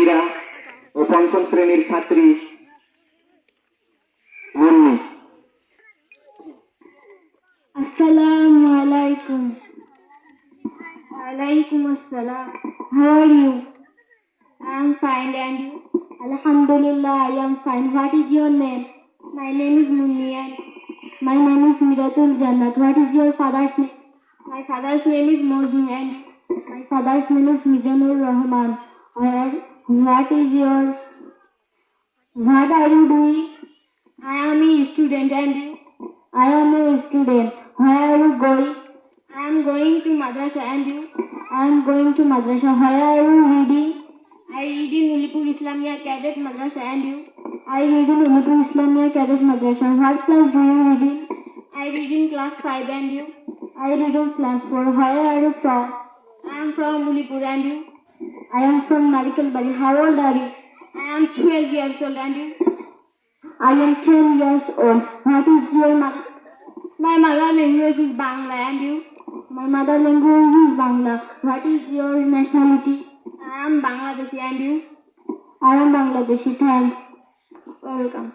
ও পঞ্চম শ্রেণির ছাত্রী মুন্নি। আসসালামু আলাইকুম। আলাইকুম আসসালাম। How are you I am fine and you আলহামদুলিল্লাহ I am fine what is your name my name is Munni and my name is Miratul Jannat what is your father's name my father's name is Majnu and my father's name is Mizanur Rahman R what is your, what are you doing? I am a student and you? I am a student. Where are you going? I am going to madrasa and you? I am going to madrasa. Where are you reading? I read in Ulipur Islamia Cadet Madrasa and you? I read in Ulipur Islamia Cadet Madrasa. What class do you read in? I read in class 5 and you? I read in class 4. Where are you from? I am from Ulipur and you? I am from Medical Narikalbari. How old are you? I am 12 years old and you? I am 10 years old. What is your mother? My mother language is Bangla and you? My mother language is Bangla. What is your nationality? I am Bangladeshi and you? I am Bangladeshi. Thanks. Welcome.